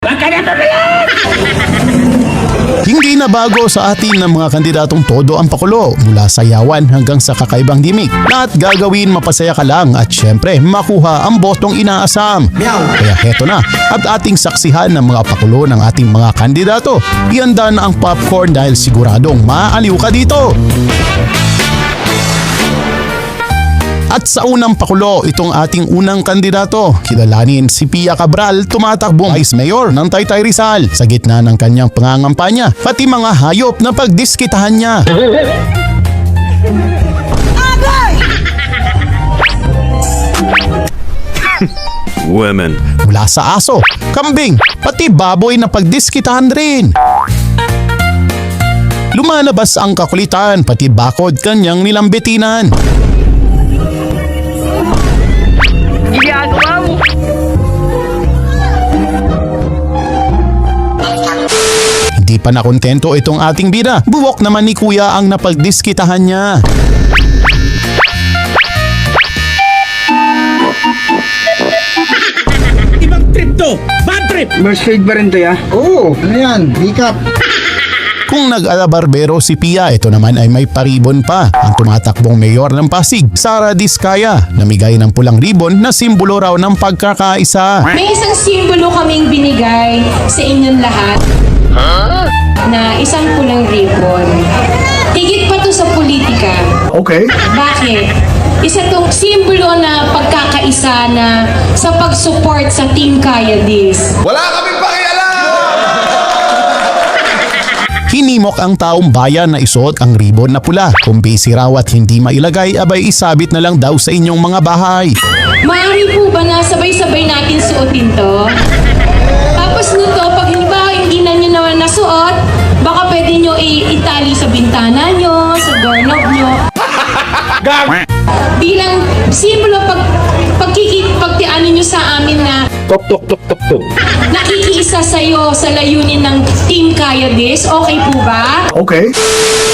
Hindi na bago sa atin ng mga kandidatong todo ang pakulo mula sa yawan hanggang sa kakaibang gimmick. Lahat gagawin mapasaya ka lang at syempre makuha ang botong inaasam. Kaya heto na at ating saksihan ng mga pakulo ng ating mga kandidato. Ihanda na ang popcorn dahil siguradong maaaliw ka dito. At sa unang pakulo, itong ating unang kandidato, kilalanin si Pia Cabral, tumatakbong Vice Mayor ng Taytay Rizal sa gitna ng kanyang pangangampanya, pati mga hayop na pagdiskitahan niya. Women. Mula sa aso, kambing, pati baboy na pagdiskitahan rin. Lumalabas ang kakulitan, pati bakod kanyang nilambitinan. Hindi pa nakontento itong ating bida. Buwok naman ni kuya ang napagdiskitahan niya. Ibang trip to! Bad trip! First grade ba rin to ya? Oo, ano yan? Recap. Kung nag-alabarbero si Pia, ito naman ay may paribon pa. Ang tumatakbong mayor ng Pasig, Sara Diskaya, namigay ng pulang ribon na simbolo raw ng pagkakaisa. May isang simbolo kaming binigay sa inyong lahat na isang pulang ribbon. Higit pa to sa politika. Okay. Bakit? Isa tong simbolo na pagkakaisa na sa pag-support sa Team Kaya This. Hinimok ang taong bayan na isuot ang ribon na pula. Kung busy raw at hindi mailagay, abay isabit na lang daw sa inyong mga bahay. Maaari po ba na sabay-sabay natin suotin to? Bintana nyo, sa doorknob nyo. Bilang simbolo pag pagkikit pagtiano nyo sa amin na Tok, tok, tok, tok, tok. nakikiisa sa'yo sa layunin ng Team Kaya This. Okay po ba? Okay.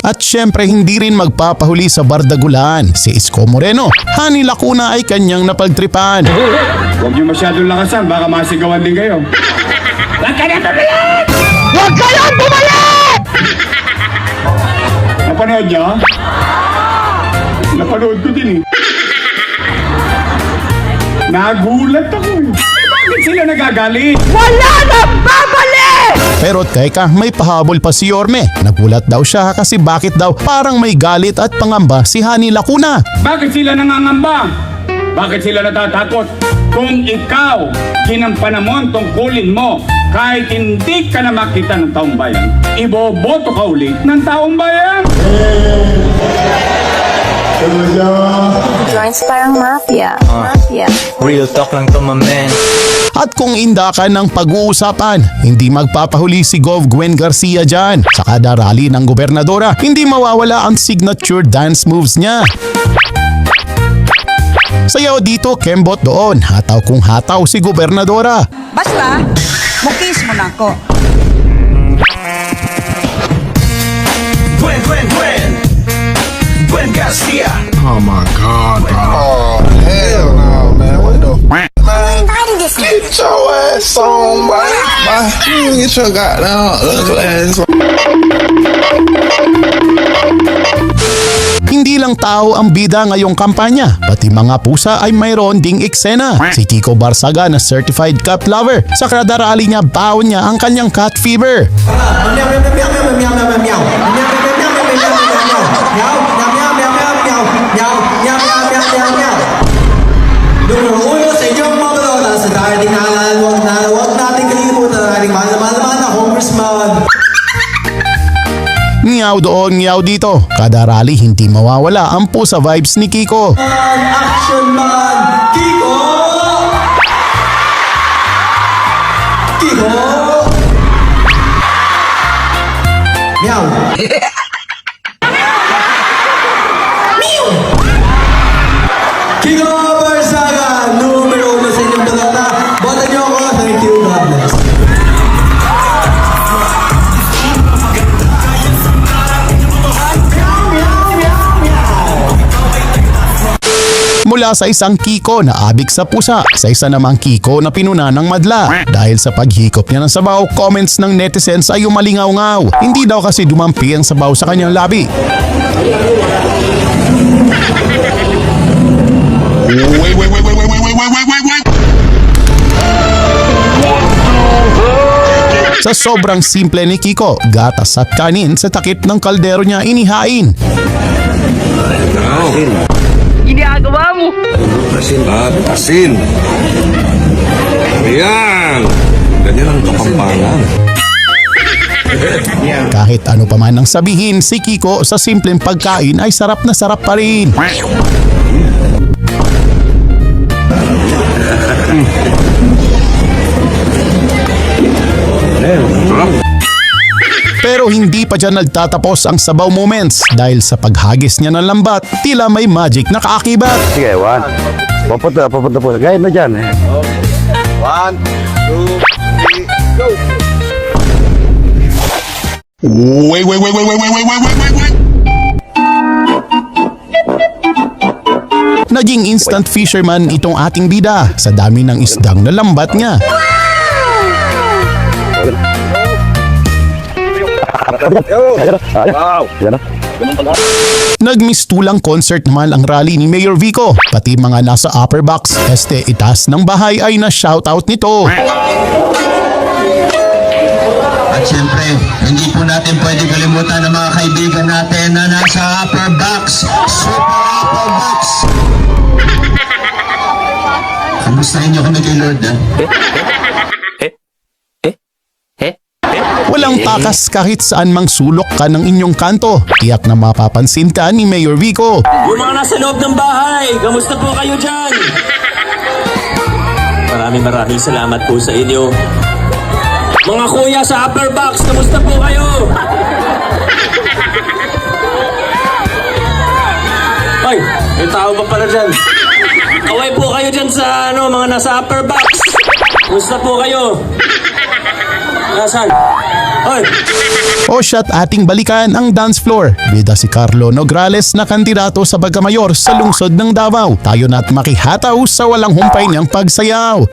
At syempre hindi rin magpapahuli sa bardagulan. Si Isko Moreno, Hani Lacuna ay kanyang napagtripan. Huwag niyo masyadong lakasan, baka masigawan din kayo. Huwag kayong bumalik! Napanood niyo? Napanood ko din eh. Nagulat ako eh. Bakit sila nagagalit? Wala na babalik! Pero teka, may pahabol pa si Yorme. Nagulat daw siya kasi bakit daw parang may galit at pangamba si Hani Lacuna. Bakit sila nangangamba? Bakit sila natatakot? Kung ikaw, ginampanan tungkulin mo, kahit hindi ka na makita ng taong bayan, iboboto ka ulit ng taong bayan. Joints parang mafia. Mafia. Real talk lang to my man. At kung inda ka ng pag-uusapan, hindi magpapahuli si Gov. Gwen Garcia dyan. Sa kada rally ng gobernadora, hindi mawawala ang signature dance moves niya. Sayaw dito, kembot doon. Hataw kung hataw si gobernadora. Basta, mukis mo na ako. Gwen, Gwen, Gwen. Gwen Garcia. Oh my god, Oh, hell no, man. What the f- Man, get your ass on, boy. Boy, you Get your goddamn ugly ass Hindi tao ang bida ngayong kampanya, pati mga pusa ay mayroon ding eksena. Si Kiko Barsaga na certified cat lover. Sa kada rally niya, baon niya ang kanyang cat fever. Numero Ngiyaw doon, ngiyaw dito. Kada rally hindi mawawala ang pusa vibes ni Kiko. Action man, Kiko! Kiko! Meow! Meow! Kiko Mula sa isang Kiko na abig sa pusa sa isa namang Kiko na pinuna ng madla. Dahil sa paghikop niya ng sabaw, comments ng netizens ay umalingaw-ngaw. Hindi daw kasi dumampi ang sabaw sa kanyang labi. Sa sobrang simple ni Kiko, gatas at kanin sa takip ng kaldero niya inihain. Ginagawa mo. Asin ba? Asin. Ayan. Ganyan ang kapampangan. Kahit ano pa man ang sabihin, si Kiko sa simpleng pagkain ay sarap na sarap pa rin. Hindi pa dyan nagtatapos ang sabaw moments dahil sa paghagis niya ng lambat, tila may magic na kaakibat. Sige, one. Papunta, papunta po. Gaya na dyan. Eh. Wait, wait, wait, wait, wait, wait, wait, wait, wait, wait, wait. Naging instant fisherman itong ating bida sa dami ng isdang na lambat niya. Nagmistulang concert naman ang rally ni Mayor Vico. Pati mga nasa upper box, este itas ng bahay ay na-shoutout nito. At syempre, hindi po natin pwede kalimutan ang mga kaibigan natin na nasa upper box. Super upper box! Kamustahin niyo kami kay Lord, ah? Walang takas kahit saan mang sulok ka ng inyong kanto. Tiyak na mapapansin ka ni Mayor Vico. Yung mga nasa loob ng bahay, kamusta po kayo dyan? Maraming maraming salamat po sa inyo. Mga kuya sa upper box, kamusta po kayo? Ay, may tao pa pala dyan. Kaway po kayo dyan sa ano, mga nasa upper box. Kamusta po kayo? Nasaan? Hoy, O shot ating balikan ang dance floor. Bida si Carlo Nograles na kandidato sa Bagamayor sa lungsod ng Davao. Tayo na't makihataw sa walang humpay niyang pagsayaw.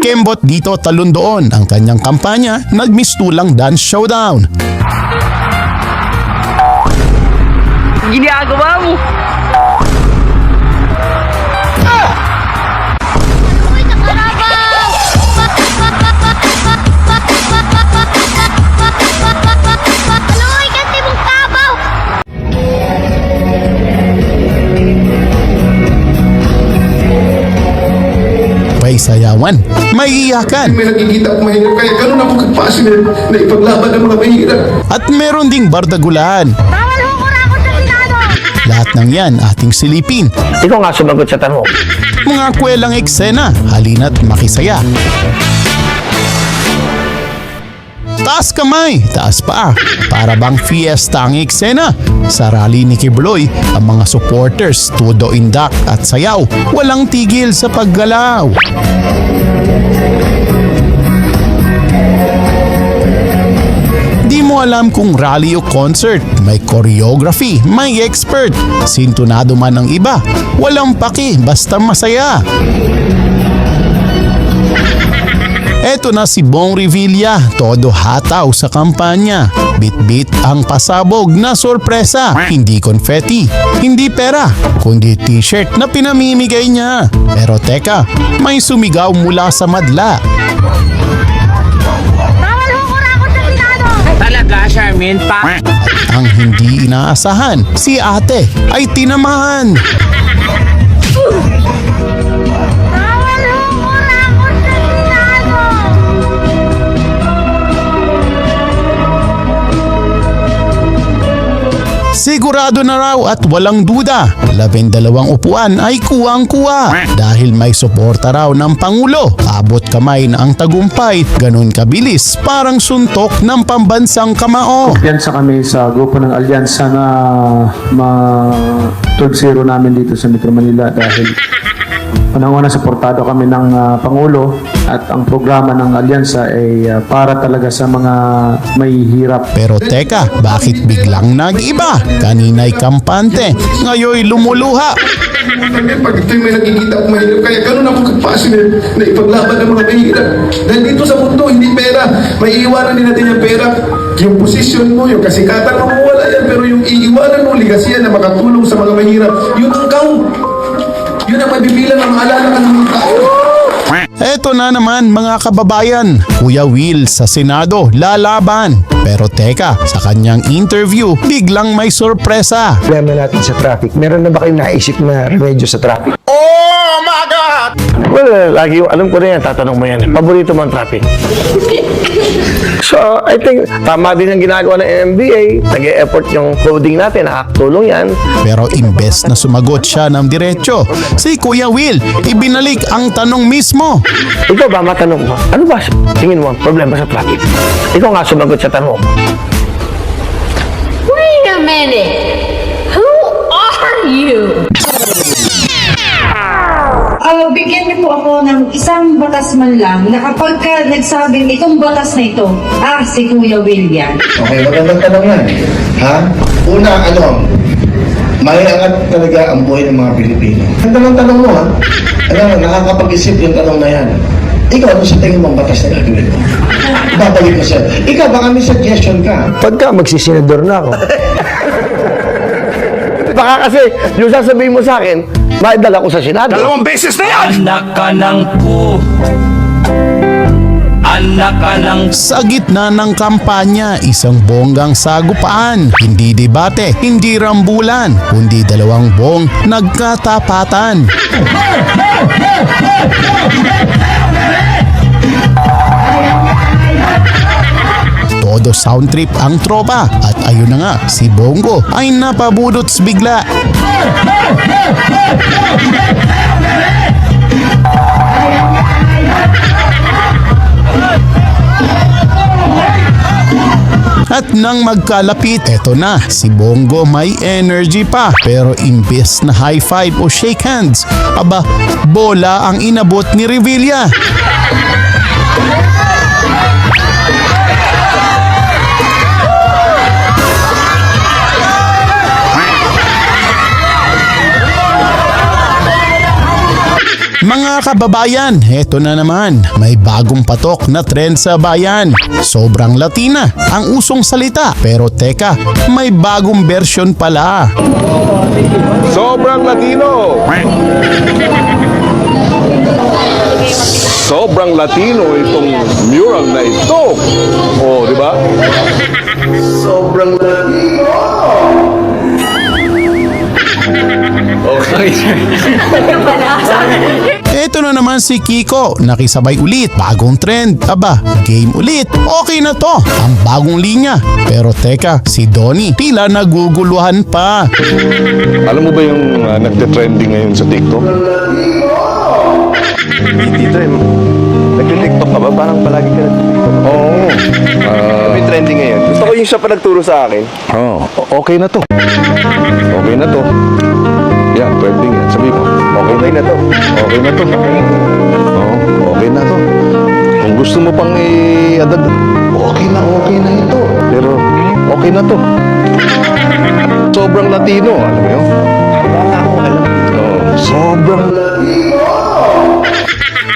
Kembot dito talon doon ang kanyang kampanya, nagmistulang dance showdown. Ginagawa mo. May sayawan, may iyakan, May nakikita ko mahirap kaya ganun ako kapassionate na ipaglaban ng mga mahirap. at meron ding bardagulan. Bawal Lahat ng yan ating silipin. Ikaw nga sumagot sa tanong. Mga kwelang eksena, halina't makisaya. Taas kamay, taas paa. Para bang fiesta ang eksena. Sa rally ni Kibloy, ang mga supporters tudo indak at sayaw. Walang tigil sa paggalaw. Mo alam kung rally o concert, may choreography, may expert. Sintonado man ang iba, walang paki basta masaya. Eto na si Bong Revilla, todo hataw sa kampanya. Bit-bit ang pasabog na sorpresa, hindi confetti, hindi pera, kundi t-shirt na pinamimigay niya. Pero teka, may sumigaw mula sa madla. Talaga, Charmin, pa. Ang hindi inaasahan, si ate ay tinamahan. Sigurado na raw at walang duda, labindalawang upuan ay kuwang-kuwa dahil may suporta raw ng Pangulo. Abot kamay na ang tagumpay, ganun kabilis, parang suntok ng pambansang kamao. Kumpiyansa kami sa grupo ng Alyansa na ma third zero namin dito sa Metro Manila dahil Unang-una, suportado kami ng ah, Pangulo at ang programa ng Alyansa ay ah, para talaga sa mga may hirap. Pero teka, bakit biglang nag-iba? Kanina'y kampante, ngayon lumuluha. Pag ito'y may nakikita akong mahirap, kaya ganun ako ka-passionate na ipaglaban ng mga mahirap. Dahil dito sa mundo, hindi pera. May iiwanan din natin yung pera. Yung posisyon mo, yung kasikatan mo, wala yan. Pero yung iiwanan mo, ligasiyan na makatulong sa mga mahirap, yun ang count. Yun ang mabibilang ang maalala ka ng tao. Eto na naman mga kababayan, Kuya Will sa Senado lalaban. Pero teka, sa kanyang interview, biglang may sorpresa. Problema natin sa traffic. Meron na ba kayong naisip na remedyo sa traffic? Oh! Well, lagi alam ko na yan, tatanong mo yan. Paborito mo ang traffic. So, I think, tama din ang ginagawa ng MBA. Nag-e-effort yung coding natin, nakakatulong yan. Pero imbes na sumagot siya ng diretso, si Kuya Will ibinalik ang tanong mismo. Ikaw ba, matanong mo, ano ba, tingin mo, ang problema sa traffic? Ikaw nga sumagot sa tanong. Wait a minute! Who are you? Ah, bigyan niyo po ako ng isang batas man lang na kapag ka nagsabing itong batas na ito, ah, si Kuya William. Okay, magandang tanong yan. Ha? Una, ano, may angat talaga ang buhay ng mga Pilipino. Ganda ng tanong mo, ha? Mo, nakakapag-isip yung tanong na yan. Ikaw, ano sa tingin mong batas na gagawin mo? Babalik ko sa'yo. Ikaw, baka may suggestion ka. Pagka magsisenador na ako. Baka kasi, yung sasabihin mo sa akin, maidala ko sa Senado. Dalawang beses na yan! Anak ka ng po. Anak ka ng Sa gitna ng kampanya, isang bonggang sagupaan. Hindi debate, hindi rambulan, kundi dalawang bong nagkatapatan. Sound trip ang tropa at ayun na nga, si Bongo ay napabudots bigla. At nang magkalapit, eto na, si Bongo may energy pa. Pero imbes na high five o shake hands, aba, bola ang inabot ni Revilla. Mga kababayan, eto na naman, may bagong patok na trend sa bayan. Sobrang Latina ang usong salita. Pero teka, may bagong version pala. Sobrang Latino! Sobrang Latino itong mural na ito. Oh, di ba? Sobrang Latino! Eto na naman si Kiko, nakisabay ulit, bagong trend. Aba, game ulit. Okay na to, ang bagong linya. Pero teka, si Donnie, tila naguguluhan pa. Alam mo ba yung uh, nagte-trending ngayon sa TikTok? Dito eh, nag-tiktok ka ba? Parang palagi ka nag-tiktok. Oo. May trending ngayon. Gusto ko yung siya pa nagturo sa akin. Oh, okay na to. Okay na to. Yan, trending yan. Sabi mo, okay, na to. Okay na to. Oo, okay na to. Kung gusto mo pang i-adag, okay na, okay na ito. Pero, okay na to. Sobrang Latino, alam mo yun? Oo, sobrang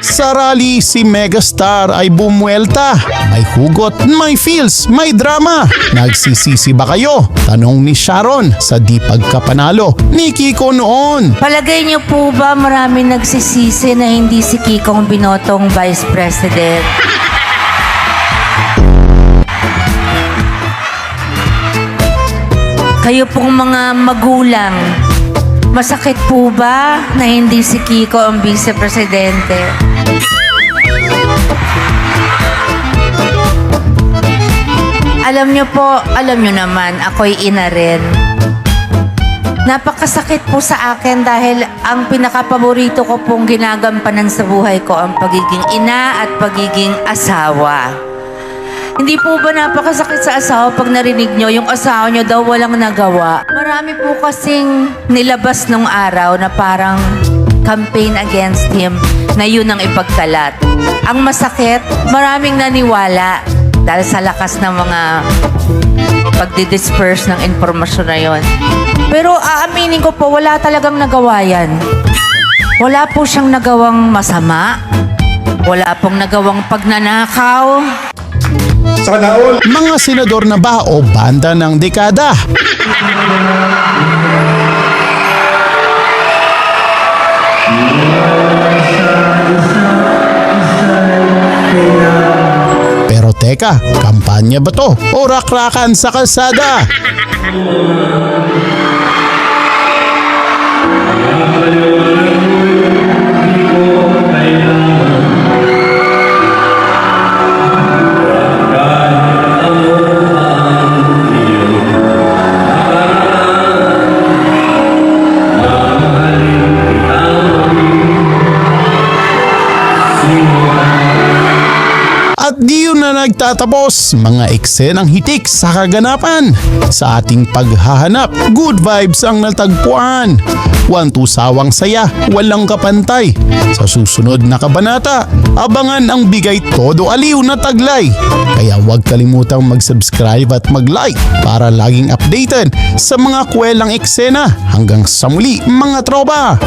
Sa rally, si Megastar ay bumuelta. May hugot, may feels, may drama. Nagsisisi ba kayo? Tanong ni Sharon sa di pagkapanalo ni Kiko noon. Palagay niyo po ba marami nagsisisi na hindi si Kikong binotong Vice President? Kayo pong mga magulang, masakit po ba na hindi si Kiko ang Vice Presidente? Alam niyo po, alam niyo naman, ako'y ina rin. Napakasakit po sa akin dahil ang pinakapaborito ko pong ginagampanan sa buhay ko ang pagiging ina at pagiging asawa. Hindi po ba napakasakit sa asawa pag narinig nyo yung asawa nyo daw walang nagawa? Marami po kasing nilabas nung araw na parang campaign against him na yun ang ipagkalat. Ang masakit, maraming naniwala dahil sa lakas ng mga pagdi-disperse ng informasyon na yon. Pero aaminin ko po, wala talagang nagawa yan. Wala po siyang nagawang masama. Wala pong nagawang pagnanakaw. Mga senador na ba o banda ng dekada? Pero teka, kampanya ba to? O rakrakan sa kalsada? Nagtatapos, mga eksenang hitik sa kaganapan. Sa ating paghahanap, good vibes ang natagpuan. Wanto sawang saya, walang kapantay. Sa susunod na kabanata, abangan ang bigay todo aliw na taglay. Kaya huwag kalimutang mag-subscribe at mag-like para laging updated sa mga kwelang eksena. Hanggang sa muli mga tropa!